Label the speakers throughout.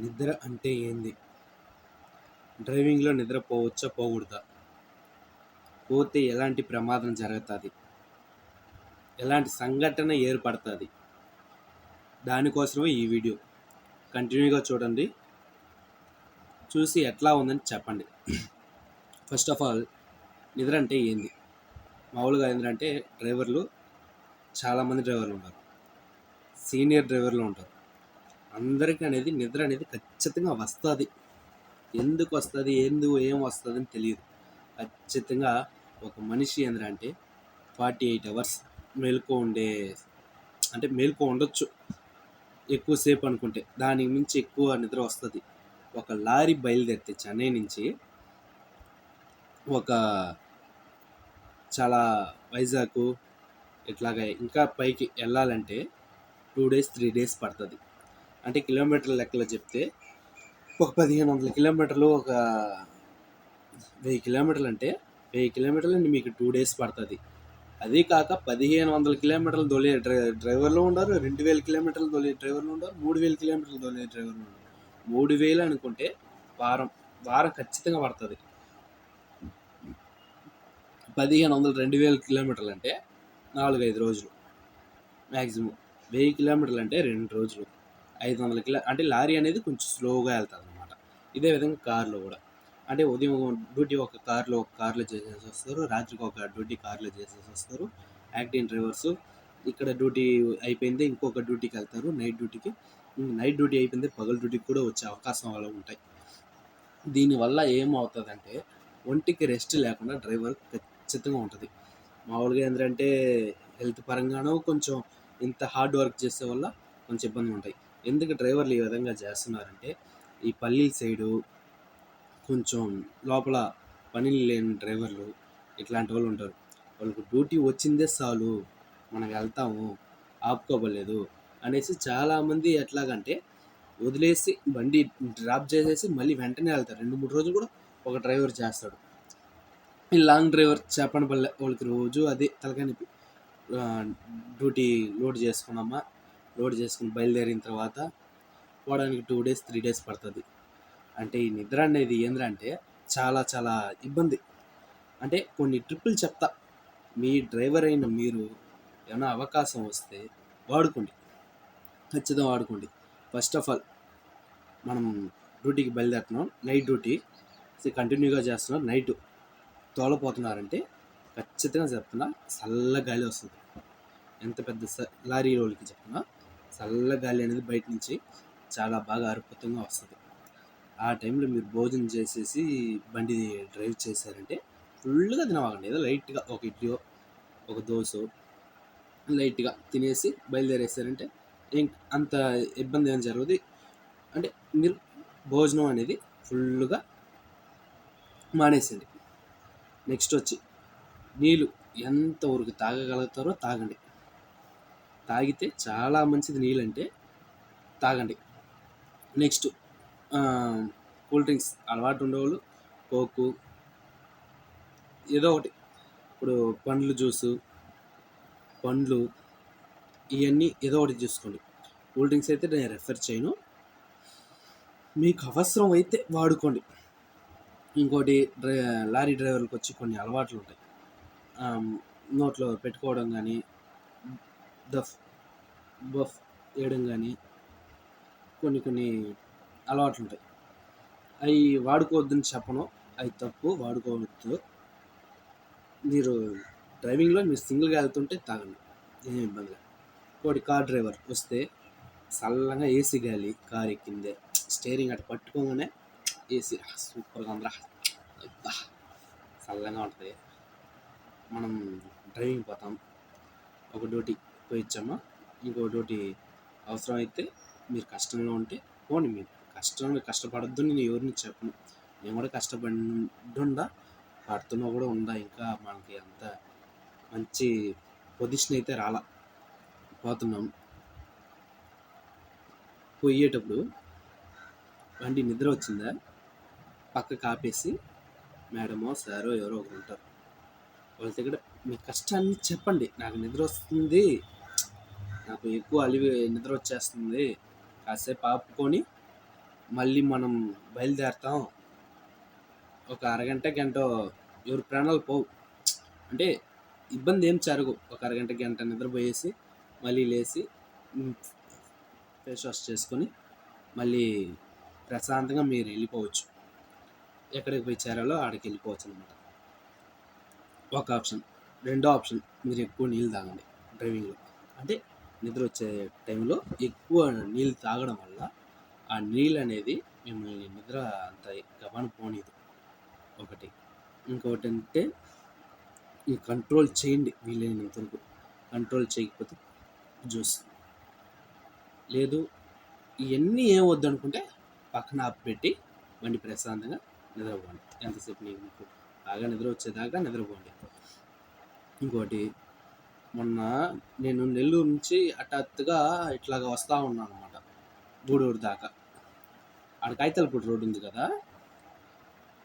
Speaker 1: నిద్ర అంటే ఏంది? డ్రైవింగ్లో నిద్ర పోవచ్చా పోకూడదా? పోతే ఎలాంటి ప్రమాదం జరుగుతుంది? ఎలాంటి సంఘటన ఏర్పడుతుంది? దానికోసమే ఈ వీడియో. కంటిన్యూగా చూడండి. చూసి ఎట్లా ఉందని చెప్పండి. ఫస్ట్ ఆఫ్ ఆల్ నిద్ర అంటే ఏంది? మామూలుగా ఏంటంటే డ్రైవర్లు చాలామంది డ్రైవర్లు ఉంటారు. సీనియర్ డ్రైవర్లు ఉంటారు. అందరికీ అనేది నిద్ర అనేది ఖచ్చితంగా వస్తుంది. ఎందుకు వస్తుంది? ఎందుకు ఏం వస్తుంది అని తెలియదు. ఖచ్చితంగా ఒక మనిషి ఏంటంటే ఫార్టీ ఎయిట్ అవర్స్ మేల్కో ఉండే అంటే మేల్కో ఉండొచ్చు. ఎక్కువసేపు అనుకుంటే దానికి మించి ఎక్కువ నిద్ర వస్తుంది. ఒక లారీ బయలుదేరితే చెన్నై నుంచి ఒక చాలా వైజాగ్ ఇట్లాగా ఇంకా పైకి వెళ్ళాలంటే టూ డేస్ త్రీ డేస్ పడుతుంది. అంటే కిలోమీటర్ల లెక్కలో చెప్తే ఒక పదిహేను వందల కిలోమీటర్లు ఒక వెయ్యి కిలోమీటర్లు అంటే వెయ్యి కిలోమీటర్లు అంటే మీకు టూ డేస్ పడుతుంది. అదే కాక పదిహేను వందల కిలోమీటర్లు తొలి డ్రై డ్రైవర్లు ఉండరు రెండు వేల కిలోమీటర్లు తొలి డ్రైవర్లు ఉండరు మూడు వేల కిలోమీటర్లు తొలి డ్రైవర్లు ఉండరు. మూడు వేలు అనుకుంటే వారం వారం ఖచ్చితంగా పడుతుంది. పదిహేను వందలు రెండు వేల కిలోమీటర్లు అంటే నాలుగు ఐదు రోజులు. మ్యాక్సిమం వెయ్యి కిలోమీటర్లు అంటే రెండు రోజులు. ఐదు వందల కిలో అంటే లారీ అనేది కొంచెం స్లోగా వెళ్తుంది అనమాట ఇదే విధంగా కార్లో కూడా. అంటే ఉదయం డ్యూటీ ఒక కార్లో ఒక కార్లో చేసేసి వస్తారు రాత్రికి ఒక డ్యూటీ కార్లో చేసేసి వస్తారు. యాక్టింగ్ డ్రైవర్స్ ఇక్కడ డ్యూటీ అయిపోయింది ఇంకొక డ్యూటీకి వెళ్తారు నైట్ డ్యూటీకి. నైట్ డ్యూటీ అయిపోయింది పగల డ్యూటీకి కూడా వచ్చే అవకాశం అలా ఉంటాయి. దీనివల్ల ఏమవుతుందంటే ఒంటికి రెస్ట్ లేకుండా డ్రైవర్ ఖచ్చితంగా ఉంటుంది. మామూలుగా ఏంటంటే హెల్త్ పరంగానో కొంచెం ఇంత హార్డ్ వర్క్ చేసే వల్ల కొంచెం ఇబ్బంది ఉంటాయి. ఎందుకు డ్రైవర్లు ఈ విధంగా చేస్తున్నారంటే ఈ పల్లీల సైడు కొంచెం లోపల పని లేని డ్రైవర్లు ఇట్లాంటి వాళ్ళు ఉంటారు. వాళ్ళకు డ్యూటీ వచ్చిందే చాలు మనం వెళ్తాము ఆపుకోవలేదు అనేసి చాలామంది ఎట్లాగంటే వదిలేసి బండి డ్రాప్ చేసేసి మళ్ళీ వెంటనే వెళ్తారు. రెండు మూడు రోజులు కూడా ఒక డ్రైవర్ చేస్తాడు. ఈ లాంగ్ డ్రైవర్ చేపన పల్లె వాళ్ళకి రోజు అదే తలకని డ్యూటీ లోడ్ చేసుకున్నామా లోడ్ చేసుకుని బయలుదేరిన తర్వాత పోవడానికి టూ డేస్ త్రీ డేస్ పడుతుంది. అంటే ఈ నిద్ర అనేది ఏంద్రంటే చాలా చాలా ఇబ్బంది. అంటే కొన్ని ట్రిప్పులు చెప్తా. మీ డ్రైవర్ అయిన మీరు ఏమైనా అవకాశం వస్తే వాడుకోండి. ఖచ్చితంగా వాడుకోండి. ఫస్ట్ ఆఫ్ ఆల్ మనం డ్యూటీకి బయలుదేరుతున్నాం. Night duty. కంటిన్యూగా చేస్తున్నాం నైట్ తోలపోతున్నారంటే ఖచ్చితంగా చెప్తున్నా చల్ల గాలి వస్తుంది. ఎంత పెద్ద స- లారీ వాళ్ళకి చెప్తున్నా చల్ల గాలి అనేది బయట నుంచి చాలా బాగా అద్భుతంగా వస్తుంది. ఆ టైంలో మీరు భోజనం చేసేసి బండి డ్రైవ్ చేశారంటే ఫుల్గా తినవాకండి ఏదో లైట్గా ఒక ఇడ్లీ ఒక దోశ లైట్గా తినేసి బయలుదేరేసారంటే అంత ఇబ్బంది ఏం జరగదు. అంటే మీరు భోజనం అనేది ఫుల్గా మానేసండి నెక్స్ట్ వచ్చి నీళ్ళు ఎంతవరకు తాగగలుగుతారో తాగండి. తాగితే చాలా మంచిది నీళ్ళు అంటే తాగండి. నెక్స్ట్ కూల్ డ్రింక్స్ అలవాటు ఉండేవాళ్ళు కోకు ఏదో ఒకటి. ఇప్పుడు పండ్లు జ్యూసు పండ్లు ఇవన్నీ ఏదో ఒకటి చూసుకోండి కూల్ డ్రింక్స్ అయితే నేను రెఫర్ చేయను. మీకు అవసరం అయితే వాడుకోండి. ఇంకోటి డ్రై లారీ డ్రైవర్లకు వచ్చి కొన్ని అలవాట్లు ఉంటాయి నోట్లో పెట్టుకోవడం కానీ దఫ్ బఫ్ వేయడం కానీ కొన్ని కొన్ని అలవాట్లు ఉంటాయి అవి వాడుకోవద్దని చెప్పను అవి తప్పు వాడుకోవద్దు. మీరు డ్రైవింగ్లో మీరు సింగిల్గా వెళ్తుంటే తాగండి ఏం ఇబ్బంది ఒకటి కార్ డ్రైవర్ వస్తే చల్లగా ఏసీ గాలి కార్ ఎక్కిందే స్టేరింగ్ అటు పట్టుకోగానే ఏసీ సూపర్గా అందరా చల్లగా ఉంటుంది. మనం డ్రైవింగ్ పోతాం ఒక డ్యూటీ పోయిచ్చమ్మా ఇంకోటి అవసరం అయితే మీరు కష్టంలో ఉంటే పోండి మీరు. కష్టం కష్టపడద్దు నేను ఎవరిని చెప్పను. నేను కూడా కష్టపడుండా పడుతున్నా కూడా ఉందా ఇంకా మనకి అంత మంచి పొజిషన్ అయితే రాలా. పోతున్నాం. పోయేటప్పుడు బండి నిద్ర వచ్చిందా? పక్కకు ఆపేసి మేడమో సారో ఎవరో ఒకరు ఉంటారు. వాళ్ళ దగ్గర మీ కష్టాన్ని చెప్పండి. నాకు నిద్ర వస్తుంది. నాకు ఎక్కువ అలివి నిద్ర వచ్చేస్తుంది. కాసేపు ఆపుకొని మళ్ళీ మనం బయలుదేరుతాం. ఒక అరగంట గంట ఎవరి ప్రాణాలు పోవు. అంటే ఇబ్బంది ఏం జరగవు. ఒక అరగంట గంట నిద్రపోయేసి మళ్ళీ లేచి ఫేస్ వాష్ చేసుకొని మళ్ళీ ప్రశాంతంగా మీరు వెళ్ళిపోవచ్చు. ఎక్కడికి పోయి చేరాలో ఆడికి వెళ్ళిపోవచ్చు అనమాట ఒక ఆప్షన్. రెండో ఆప్షన్. మీరు ఎక్కువ నీళ్ళు తాగండి. డ్రైవింగ్లో. అంటే నిద్ర వచ్చే టైంలో ఎక్కువ నీళ్ళు తాగడం వల్ల ఆ నీళ్ళు అనేది మిమ్మల్ని నిద్ర అంత గమన పోనీదు. ఒకటి. ఇంకొకటి అంటే ఈ కంట్రోల్ చేయండి వీలైనంత వరకు కంట్రోల్ చేయకపోతే జ్యూస్. లేదు ఇవన్నీ ఏం వద్దనుకుంటే పక్కన ఆపిపెట్టి బండి ప్రశాంతంగా నిద్రపోండి. ఎంతసేపు నీకు బాగా నిద్ర వచ్చేదాకా నిద్రపోండి. ఇంకోటి మొన్న నేను నెల్లూరు నుంచి హఠాత్తుగా ఇట్లాగ వస్తూ ఉన్నాను అనమాట గూడూరు దాకా. ఆడ కాగితాలపూడి రోడ్డు ఉంది కదా?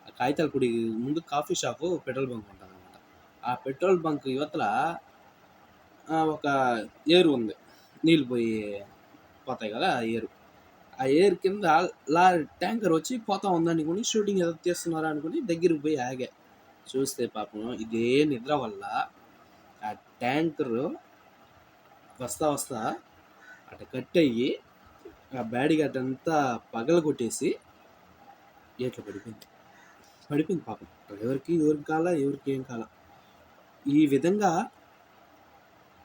Speaker 1: ఆ కాగితాలపూడి ముందు కాఫీ షాపు పెట్రోల్ బంక్ ఉంటుంది అనమాట ఆ పెట్రోల్ బంక్ యువతల ఒక ఏరు ఉంది. నీళ్ళు పోయి పోతాయి కదా ఆ ఏరు. ఆ ఏరు కింద లా ట్యాంకర్ వచ్చి పోతా ఉందనుకుని షూటింగ్ ఏదో తీస్తున్నారా అనుకుని దగ్గరికి పోయి ఆగా. చూస్తే పాపం ఇదే నిద్ర వల్ల ట్యాంకరు వస్తా వస్తా అటు కట్ అయ్యి ఆ బ్యాడీ గట్ అంతా పగల కొట్టేసి ఏట్లో పడిపోయింది. పడిపోయింది పాపం. ఎవరికి ఎవరికి కాల ఎవరికి ఏం కాల ఈ విధంగా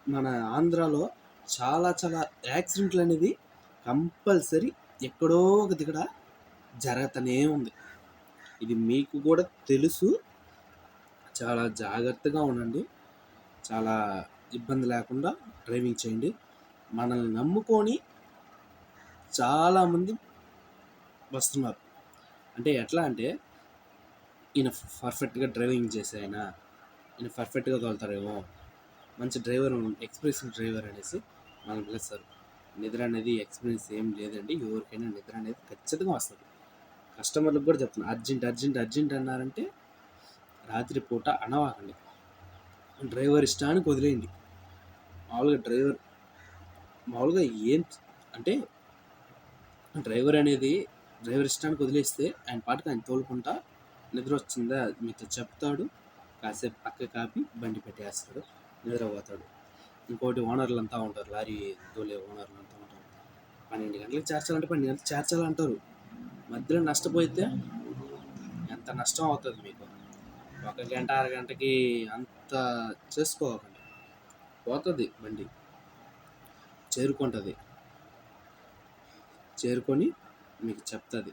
Speaker 1: మన ఆంధ్రాలో చాలా చాలా యాక్సిడెంట్లు అనేది కంపల్సరీ ఎక్కడో ఒక దిగడ జరుగుతూనే ఉంది. ఇది మీకు కూడా తెలుసు. చాలా జాగ్రత్తగా ఉండండి. చాలా ఇబ్బంది లేకుండా డ్రైవింగ్ చేయండి. మనల్ని నమ్ముకొని చాలామంది వస్తున్నారు. అంటే ఎట్లా అంటే ఈయన పర్ఫెక్ట్గా డ్రైవింగ్ చేసే ఆయన ఈయన పర్ఫెక్ట్గా తోలుతారేమో మంచి డ్రైవర్ ఎక్స్పీరియన్స్ డ్రైవర్ అనేసి మనం పిలుస్తారు. నిద్ర అనేది ఎక్స్పీరియన్స్ ఏం లేదండి. ఎవరికైనా నిద్ర అనేది ఖచ్చితంగా వస్తుంది. కస్టమర్లకు కూడా చెప్తున్నాను అర్జెంట్ అర్జెంట్ అర్జెంట్ అన్నారంటే రాత్రి పూట అనవాకండి. డ్రైవర్ ఇష్టానికి వదిలేయండి. మామూలుగా డ్రైవర్ మామూలుగా ఏం అంటే డ్రైవర్ అనేది డ్రైవర్ ఇష్టానికి వదిలేస్తే ఆయన పాటకు ఆయన తోలుకుంటా నిద్ర వచ్చిందా మీతో చెప్తాడు. కాసేపు పక్క కాపి బండి పెట్టేస్తాడు నిద్రపోతాడు. ఇంకోటి ఓనర్లు అంతా ఉంటారు లారీ తోలే ఓనర్లు అంతా ఉంటారు. పన్నెండు గంటలకు చేర్చాలంటే పన్నెండు గంటలకు చేర్చాలంటారు. మధ్యలో నష్టపోయితే ఎంత నష్టం అవుతుంది మీకు? ఒక గంట అరగంటకి అంత చేసుకోకండి పోతుంది బండి. చేరుకుంటుంది. చేరుకొని మీకు చెప్తుంది.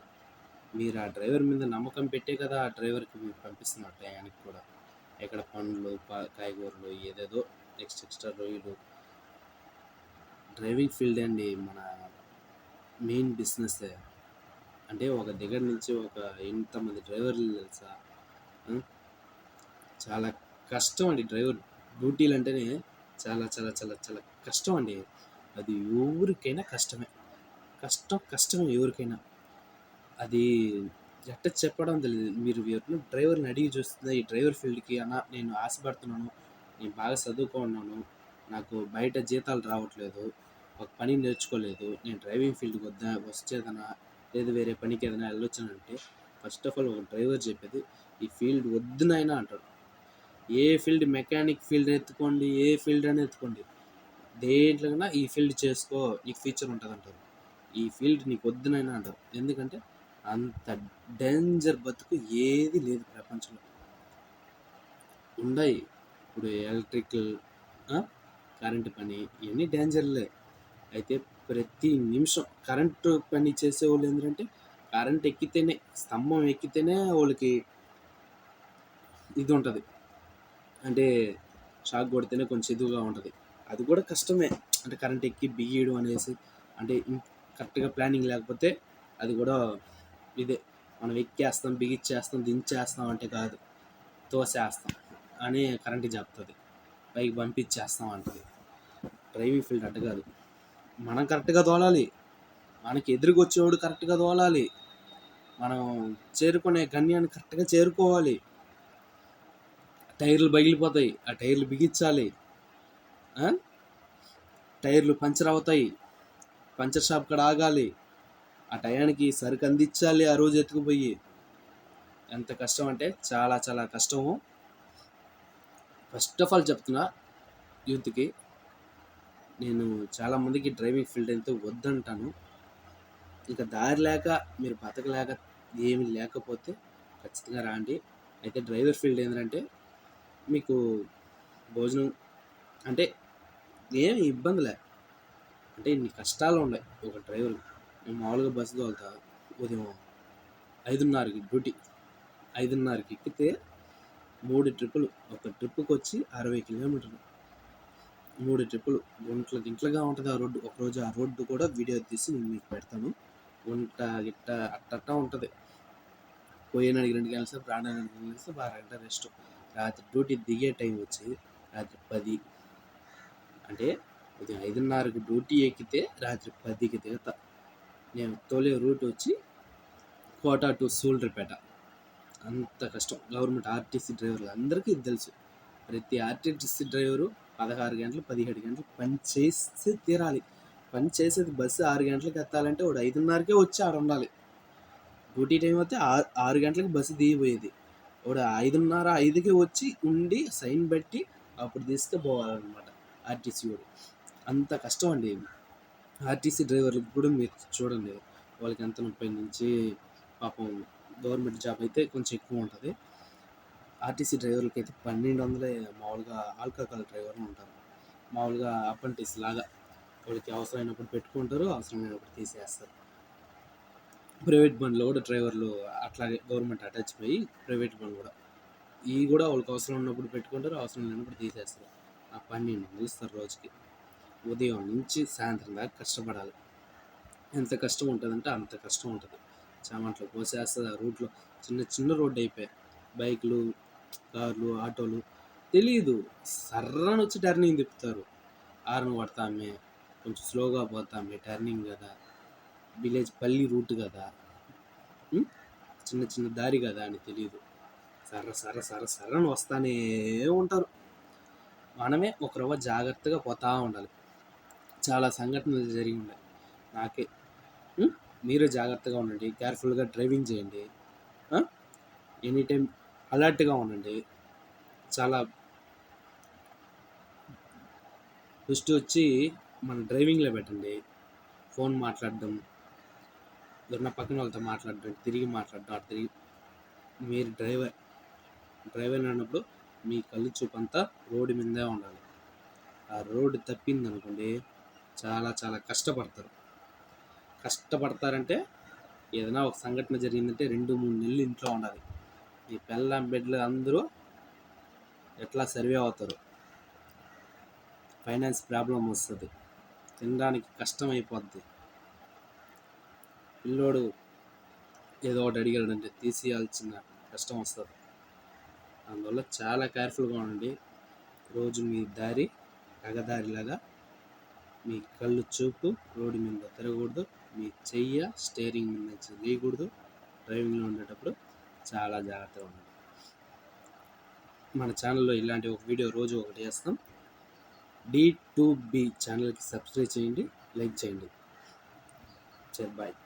Speaker 1: మీరు ఆ డ్రైవర్ మీద నమ్మకం పెట్టే కదా ఆ డ్రైవర్కి మీరు పంపిస్తున్నారు టయానికి కూడా. ఎక్కడ పండ్లు కాయగూరలు ఏదేదో నెక్స్ట్ ఎక్స్ట్రా రొయ్యలు. డ్రైవింగ్ ఫీల్డ్ అండి మన మెయిన్ బిజినెస్. అంటే ఒక దగ్గర నుంచి ఒక ఇంతమంది డ్రైవర్లు తెలుసా? చాలా కష్టం అండి డ్రైవర్ డ్యూటీలు అంటేనే చాలా చాలా చాలా చాలా కష్టం అండి. అది ఎవరికైనా కష్టమే. కష్టం కష్టమే ఎవరికైనా. అది ఎట్ట చెప్పడం తెలియదు మీరు ఎవరిని డ్రైవర్ని అడిగి చూస్తుందా ఈ డ్రైవర్ ఫీల్డ్కి అన్న నేను ఆశపడుతున్నాను నేను బాగా చదువుకున్నాను నాకు బయట జీతాలు రావట్లేదు ఒక పని నేర్చుకోలేదు నేను డ్రైవింగ్ ఫీల్డ్కి వద్దా వచ్చేదనా లేదు వేరే పనికి ఏదైనా వెళ్ళొచ్చానంటే ఫస్ట్ ఆఫ్ ఆల్ ఒక డ్రైవర్ చెప్పేది ఈ ఫీల్డ్ వద్దునైనా అంటాడు. ఏ ఫీల్డ్ మెకానిక్ ఫీల్డ్ ఎత్తుకోండి ఏ ఫీల్డ్ అని ఎత్తుకోండి. దేంట్లోకన్నా ఈ ఫీల్డ్ చేసుకో నీకు ఫ్యూచర్ ఉంటుంది అంటారు ఈ ఫీల్డ్ నీకు వద్దునైనా అంటారు. ఎందుకంటే అంత డేంజర్ బతుకు ఏది లేదు ప్రపంచంలో. ఉన్నాయి ఇప్పుడు ఎలక్ట్రికల్ కరెంటు పని ఇవన్నీ డేంజర్లే అయితే ప్రతి నిమిషం కరెంటు పని చేసే వాళ్ళు ఏంటంటే కరెంట్ ఎక్కితేనే స్తంభం ఎక్కితేనే వాళ్ళకి ఇది ఉంటుంది. అంటే షాక్ కొడితేనే కొంచెం ఇదిగా ఉంటుంది. అది కూడా కష్టమే. అంటే కరెంట్ ఎక్కి బియ్యడం అనేసి. అంటే కరెక్ట్గా ప్లానింగ్ లేకపోతే అది కూడా ఇదే. మనం ఎక్కేస్తాం బిగిచ్చేస్తాం దించేస్తాం అంటే కాదు. తోసేస్తాం. అని కరెంట్ చెప్తుంది పైకి పంపించేస్తాం అంటది. డ్రైవింగ్ ఫీల్డ్ అట్ట కాదు. మనం కరెక్ట్గా తోలాలి. మనకి ఎదురుకు వచ్చేవాడు కరెక్ట్గా తోలాలి. మనం చేరుకునే గణ్యాన్ని కరెక్ట్గా చేరుకోవాలి. టైర్లు పగిలిపోతాయి ఆ టైర్లు బిగించాలి. టైర్లు పంచర్ అవుతాయి. పంచర్ షాప్ కాడ ఆగాలి. ఆ టయానికి సరుకు అందించాలి ఆ రోజు ఎత్తుకుపోయి. ఎంత కష్టం అంటే చాలా చాలా కష్టము. ఫస్ట్ ఆఫ్ ఆల్ చెప్తున్నా యూత్కి నేను చాలామందికి డ్రైవింగ్ ఫీల్డ్ అయితే వద్దంటాను. ఇక దారి లేక మీరు బతకలేక ఏమి లేకపోతే ఖచ్చితంగా రాండి. అయితే డ్రైవర్ ఫీల్డ్ ఏంటంటే మీకు భోజనం అంటే ఏమి ఇబ్బందిలే. అంటే ఇన్ని కష్టాలు ఉన్నాయి. ఒక డ్రైవర్ నేను మామూలుగా బస్సు తోలుతా ఉదయం ఐదున్నరకి డ్యూటీ. ఐదున్నరకి ఎక్కితే మూడు ట్రిప్పులు. ఒక ట్రిప్పుకి వచ్చి అరవై కిలోమీటర్లు. మూడు ట్రిప్పులు. గుంట్ల గింట్లుగా ఉంటుంది ఆ రోడ్డు. ఒకరోజు ఆ రోడ్డు కూడా వీడియో తీసి నేను మీకు పెడతాను. గుంట గిట్ట అట్టట్టా ఉంటుంది. పోయినాడికి రెండు గంటలు సేపు రావడానికి రెండు గంటలు సేపు అరగంట రెస్ట్ రాత్రి డ్యూటీ దిగే టైం వచ్చి రాత్రి పది అంటే ఉదయం ఐదున్నరకు డ్యూటీ ఎక్కితే రాత్రి పదికి దిగుతా. నేను తోలే రూట్ వచ్చి కోటా టు సూళ్ళూరుపేట. అంత కష్టం. గవర్నమెంట్ ఆర్టీసీ డ్రైవర్లు అందరికీ ఇది తెలుసు. ప్రతి ఆర్టీసీ డ్రైవరు పదహారు గంటలు పదిహేడు గంటలు పని చేసి తీరాలి. పని చేసేది బస్సు ఆరు గంటలకు ఎత్తాలంటే వాడు ఐదున్నరకే వచ్చి ఆడ ఉండాలి డ్యూటీ టైం అయితే ఆరు ఆరు గంటలకు బస్సు దిగిపోయేది. ఒక ఐదున్నర ఐదుకి వచ్చి ఉండి సైన్ పెట్టి అప్పుడు తీసుకుపోవాలన్నమాట ఆర్టీసీ వాడు. అంత కష్టం అండి ఆర్టీసీ డ్రైవర్లకు కూడా మీరు చూడండి వాళ్ళకి ఎంత ముప్పై నుంచి పాపం గవర్నమెంట్ జాబ్ అయితే కొంచెం ఎక్కువ ఉంటుంది. ఆర్టీసీ డ్రైవర్లకి అయితే పన్నెండు వందలే మామూలుగా ఆల్కహాల్ డ్రైవర్లు ఉంటారు. మామూలుగా అప్రెంటిస్ లాగా వాళ్ళకి అవసరమైనప్పుడు పెట్టుకుంటారు అవసరమైనప్పుడు తీసేస్తారు. ప్రైవేట్ బండ్లో కూడా డ్రైవర్లు అట్లాగే గవర్నమెంట్ అటాచ్ పోయి ప్రైవేట్ బండ్లు కూడా. ఇవి కూడా వాళ్ళకి అవసరం ఉన్నప్పుడు పెట్టుకుంటారు అవసరం లేనప్పుడు తీసేస్తారు. ఆ పన్నెండు వందలు ఇస్తారు రోజుకి. ఉదయం నుంచి సాయంత్రం దాకా కష్టపడాలి. ఎంత కష్టం ఉంటుందంటే అంత కష్టం ఉంటుంది. చామంట్లో పోసేస్తుంది ఆ రూట్లో చిన్న చిన్న రోడ్డు అయిపోయాయి. బైకులు కార్లు ఆటోలు తెలియదు సర్రని వచ్చి టర్నింగ్ తిప్పుతారు. ఆరును పడతామే కొంచెం స్లోగా పోతామే టర్నింగ్ కదా. విలేజ్ పల్లి రూట్ కదా? చిన్న చిన్న దారి కదా అని తెలియదు సర్ర సర్ర సర్ర సర్రని వస్తానే ఉంటారు. మనమే ఒకరవ్వ జాగ్రత్తగా పోతా ఉండాలి. చాలా సంఘటనలు జరిగి ఉన్నాయి. నాకే. మీరు జాగ్రత్తగా ఉండండి. కేర్ఫుల్గా డ్రైవింగ్ చేయండి. ఎనీ టైం అలర్ట్గా ఉండండి. చాలా దృష్టి వచ్చి మన డ్రైవింగ్లో పెట్టండి. ఫోన్ మాట్లాడడం ఎవరన్నా పక్కన వాళ్ళతో మాట్లాడడం తిరిగి మాట్లాడడం అటు తిరిగి మీరు డ్రైవర్ డ్రైవర్ అన్నప్పుడు మీ కళ్ళు చూపు అంతా రోడ్డు మీదే ఉండాలి. ఆ రోడ్డు తప్పింది అనుకోండి చాలా చాలా కష్టపడతారు. కష్టపడతారంటే ఏదైనా ఒక సంఘటన జరిగిందంటే రెండు మూడు నెలలు ఇంట్లో ఉండాలి. ఈ పెళ్ళం బిడ్డలు అందరూ ఎట్లా సర్వే అవుతారు? ఫైనాన్స్ ప్రాబ్లం వస్తుంది. తినడానికి కష్టం అయిపోద్ది పిల్లోడు ఏదో ఒకటి అడిగాడంటే తీసేయాల్సిన కష్టం వస్తుంది. అందువల్ల చాలా కేర్ఫుల్గా ఉండండి. రోజు మీ దారి రగదారిలాగా మీ కళ్ళు చూపు రోడ్డు మీద తిరగకూడదు. మీ చెయ్య స్టీరింగ్ మీద నుంచి లేయకూడదు డ్రైవింగ్లో ఉండేటప్పుడు చాలా జాగ్రత్తగా ఉండండి. మన ఛానల్లో ఇలాంటి ఒక వీడియో రోజు ఒకటి చేస్తాం. డి టూ బి ఛానల్కి సబ్స్క్రైబ్ చేయండి లైక్ చేయండి. సరే బాయ్